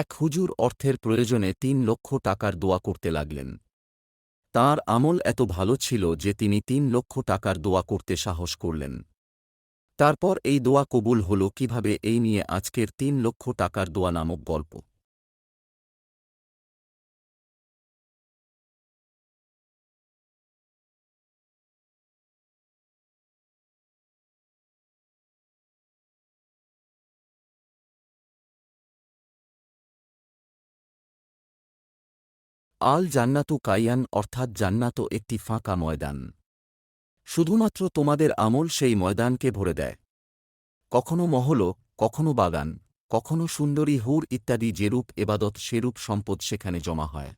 এক হুজুর অর্থের প্রয়োজনে তিন লক্ষ টাকার দোয়া করতে লাগলেন। তার আমল এত ভালো ছিল যে তিনি তিন লক্ষ টাকার দোয়া করতে সাহস করলেন। তারপর এই দোয়া কবুল হল কীভাবে এই নিয়ে আজকের তিন লক্ষ টাকার দোয়া নামক গল্প। আল জান্নাতু কাইয়ান অর্থাৎ জান্নাত একটি ফাঁকা ময়দান। শুধুমাত্র তোমাদের আমল সেই ময়দানকে ভরে দেয়। কখনো মহল, কখনো বাগান, কখনো সুন্দরী হুর ইত্যাদি যেরূপ এবাদত, সেরূপ সম্পদ সেখানে জমা হয়।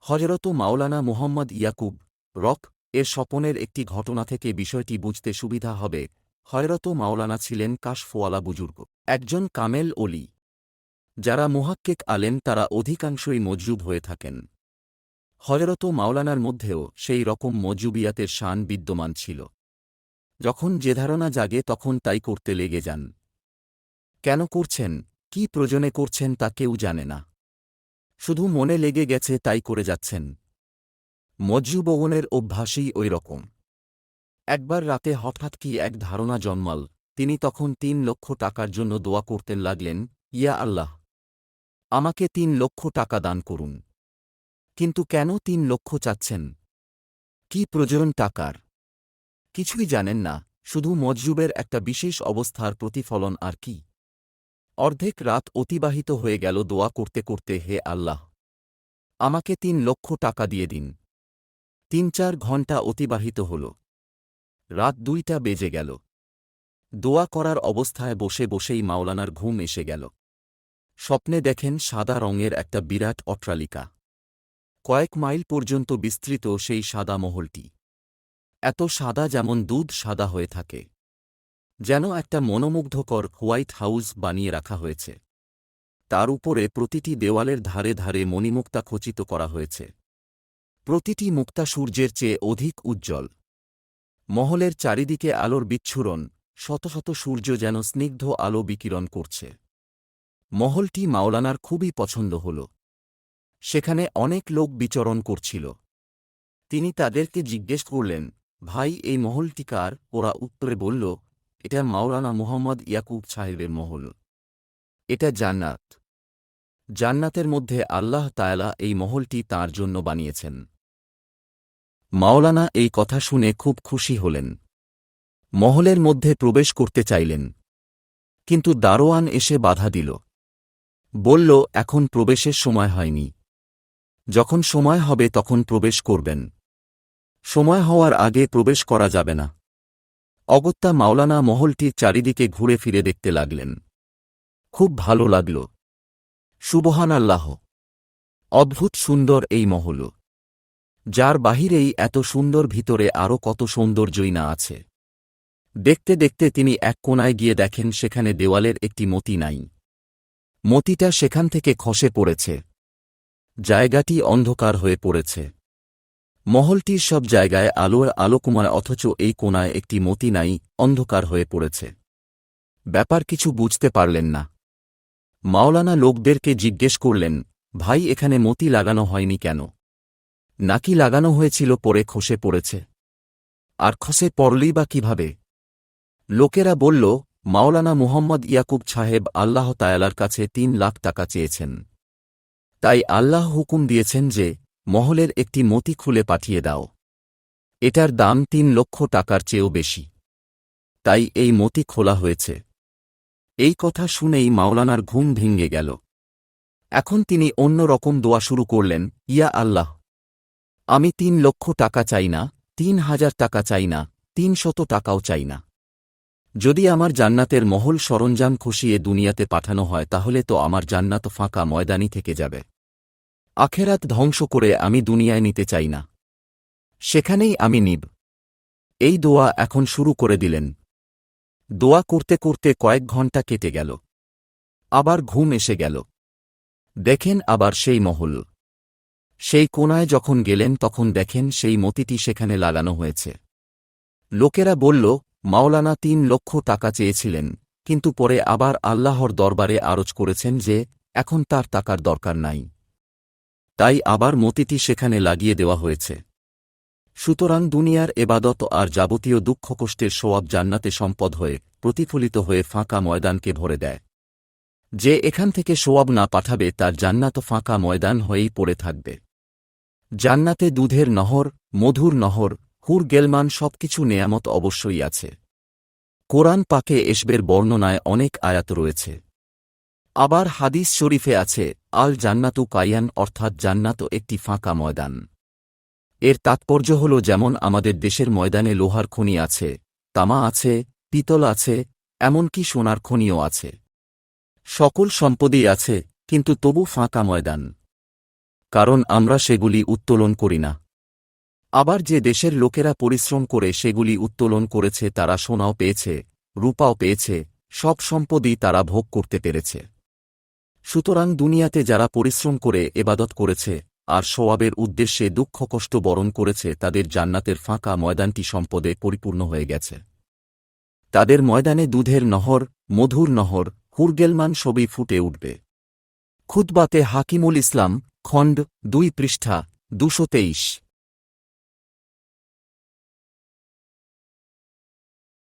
হজরত মাওলানা মুহম্মদ ইয়াকুব, রক, এর স্বপনের একটি ঘটনা থেকে বিষয়টি বুঝতে সুবিধা হবে। হয়রত মাওলানা ছিলেন কাশফোয়ালা বুজুর্গ। একজন কামেল অলি। যারা মুহাক্কেক আলেন তারা অধিকাংশই মজরুব হয়ে থাকেন। হজরত মাওলানার মধ্যেও সেই রকম মজুবিয়াতের শান বিদ্যমান ছিল। যখন যে ধারণা জাগে তখন তাই করতে লেগে যান। কেন করছেন? কি প্রয়োজনে করছেন তা কেউ জানে না। শুধু মনে লেগে গেছে তাই করে যাচ্ছেন। মজ্জুবগনের অভ্যাসই ওই রকম। একবার রাতে হঠাৎ কি এক ধারণা জন্মাল, তিনি তখন তিন লক্ষ টাকার জন্য দোয়া করতেন লাগলেন, ইয়া আল্লাহ আমাকে তিন লক্ষ টাকা দান করুন। কিন্তু কেন তিন লক্ষ চাচ্ছেন? কি প্রয়োজন টাকার? কিছুই জানেন না, শুধু মজরুবের একটা বিশেষ অবস্থার প্রতিফলন আর কি। অর্ধেক রাত অতিবাহিত হয়ে গেল দোয়া করতে করতে হে আল্লাহ। আমাকে তিন লক্ষ টাকা দিয়ে দিন। তিন চার ঘণ্টা অতিবাহিত হল। রাত দুইটা বেজে গেল। দোয়া করার অবস্থায় বসে বসেই মাওলানার ঘুম এসে গেল। স্বপ্নে দেখেন সাদা রঙের একটা বিরাট অট্রালিকা কয়েক মাইল পর্যন্ত বিস্তৃত সেই সাদা মহলটি। এত সাদা যেমন দুধ সাদা হয়ে থাকে। যেন একটা মনোমুগ্ধকর হোয়াইট হাউস বানিয়ে রাখা হয়েছে। তার উপরে প্রতিটি দেওয়ালের ধারে ধারে মণিমুক্তা খচিত করা হয়েছে। প্রতিটি মুক্তা সূর্যের চেয়ে অধিক উজ্জ্বল। মহলের চারিদিকে আলোর বিচ্ছুরণ, শত শত সূর্য যেন স্নিগ্ধ আলো বিকিরণ করছে। মহলটি মাওলানার খুবই পছন্দ হল। সেখানে অনেক লোক বিচরণ করছিল। তিনি তাদেরকে জিজ্ঞেস করলেন, ভাই, এই মহলটি কার? ওরা উত্তরে বলল, এটা মাওলানা মুহম্মদ ইয়াকুব সাহেবের মহল। এটা জান্নাত। জান্নাতের মধ্যে আল্লাহ তায়ালা এই মহলটি তার জন্য বানিয়েছেন। মাওলানা এই কথা শুনে খুব খুশি হলেন। মহলের মধ্যে প্রবেশ করতে চাইলেন। কিন্তু দারোয়ান এসে বাধা দিল। বলল, এখন প্রবেশের সময় হয়নি। যখন সময় হবে তখন প্রবেশ করবেন। সময় হওয়ার আগে প্রবেশ করা যাবে না। অগত্যা মাওলানা মহলটির চারিদিকে ঘুরে ফিরে দেখতে লাগলেন। খুব ভালো লাগল। সুবহান আল্লাহ অদ্ভুত সুন্দর এই মহল। যার বাহিরেই এত সুন্দর ভিতরে আরও কত সৌন্দর্যই না আছে। দেখতে দেখতে তিনি এক কোনায় গিয়ে দেখেন সেখানে দেওয়ালের একটি মতি নাই। মতিটা সেখান থেকে খসে পড়েছে। জায়গাটি অন্ধকার হয়ে পড়েছে। মহলটির সব জায়গায় আলোর আলোকুমার অথচ এই কোনায় একটি মতি নাই, অন্ধকার হয়ে পড়েছে। ব্যাপার কিছু বুঝতে পারলেন না। মাওলানা লোকদেরকে জিজ্ঞেস করলেন, ভাই, এখানে মতি লাগানো হয়নি কেন? নাকি লাগানো হয়েছিল পরে খসে পড়েছে? আর খসে পড়লই বা কীভাবে? লোকেরা বলল মাওলানা মুহম্মদ ইয়াকুব সাহেব আল্লাহ তায়ালার কাছে তিন লাখ টাকা চেয়েছেন। তাই আল্লাহ হুকুম দিয়েছেন যে, মহলের একটি মতি খুলে পাঠিয়ে দাও। এটার দাম তিন লক্ষ টাকার চেয়েও বেশি। তাই এই মতি খোলা হয়েছে। এই কথা শুনেই মাওলানার ঘুম ভেঙে গেল। এখন তিনি অন্য রকম দোয়া শুরু করলেন, ইয়া আল্লাহ! আমি তিন লক্ষ টাকা চাই না, তিন হাজার টাকা চাই না, তিন শত টাকাও চাই না। যদি আমার জান্নাতের মহল সরঞ্জাম খসিয়ে দুনিয়াতে পাঠানো হয়, তাহলে তো আমার জান্নাত ফাঁকা ময়দানি থেকে যাবে। আখেরাত ধ্বংস করে আমি দুনিয়ায় নিতে চাই না। সেখানেই আমি নিব। এই দোয়া এখন শুরু করে দিলেন। দোয়া করতে করতে কয়েক ঘণ্টা কেটে গেল। আবার ঘুম এসে গেল। দেখেন আবার সেই মহল। সেই কোনায় যখন গেলেন, তখন দেখেন সেই মতিটি সেখানে লাগানো হয়েছে। লোকেরা বলল মাওলানা তিন লক্ষ টাকা চেয়েছিলেন, কিন্তু পরে আবার আল্লাহর দরবারে আরজ করেছেন যে, এখন তার টাকার দরকার নাই। তাই আবার মতিটি সেখানে লাগিয়ে দেওয়া হয়েছে। সুতরাং দুনিয়ার এবাদত আর যাবতীয় দুঃখ কষ্টের সোয়াব জান্নাতে সম্পদ হয়ে, প্রতিফলিত হয়ে ফাঁকা ময়দানকে ভরে দেয়। যে এখান থেকে সোয়াব না পাঠাবে, তার জান্নাত ফাঁকা ময়দান হয়েই পড়ে থাকবে। জান্নাতে দুধের নহর, মধুর নহর হুর গেলমান সবকিছু নেয়ামত অবশ্যই আছে। কোরআন পাকে এসবের বর্ণনায় অনেক আয়াত রয়েছে। আবার হাদিস শরীফে আছে, আল জান্নাতু কায়ান অর্থাৎ জান্নাত একটি ফাঁকা ময়দান। এর তাৎপর্য হল যেমন আমাদের দেশের ময়দানে লোহার খনি আছে, তামা আছে, পিতল আছে, এমনকি সোনার খনিও আছে। সকল সম্পদই আছে, কিন্তু তবু ফাঁকা ময়দান। কারণ আমরা সেগুলি উত্তোলন করি না। আবার যে দেশের লোকেরা পরিশ্রম করে সেগুলি উত্তোলন করেছে তারা সোনাও পেয়েছে, রূপাও পেয়েছে, সব সম্পদই তারা ভোগ করতে পেরেছে। সুতরাং দুনিয়াতে যারা পরিশ্রম করে এবাদত করেছে আর সোয়াবের উদ্দেশ্যে দুঃখ কষ্ট বরণ করেছে তাদের জান্নাতের ফাঁকা ময়দানটি সম্পদে পরিপূর্ণ হয়ে গেছে। তাদের ময়দানে দুধের নহর, মধুর নহর, হুরগেলমান সবই ফুটে উঠবে। খুতবাতে হাকিমুল ইসলাম, খণ্ড দুই পৃষ্ঠা দুশো তেইশ।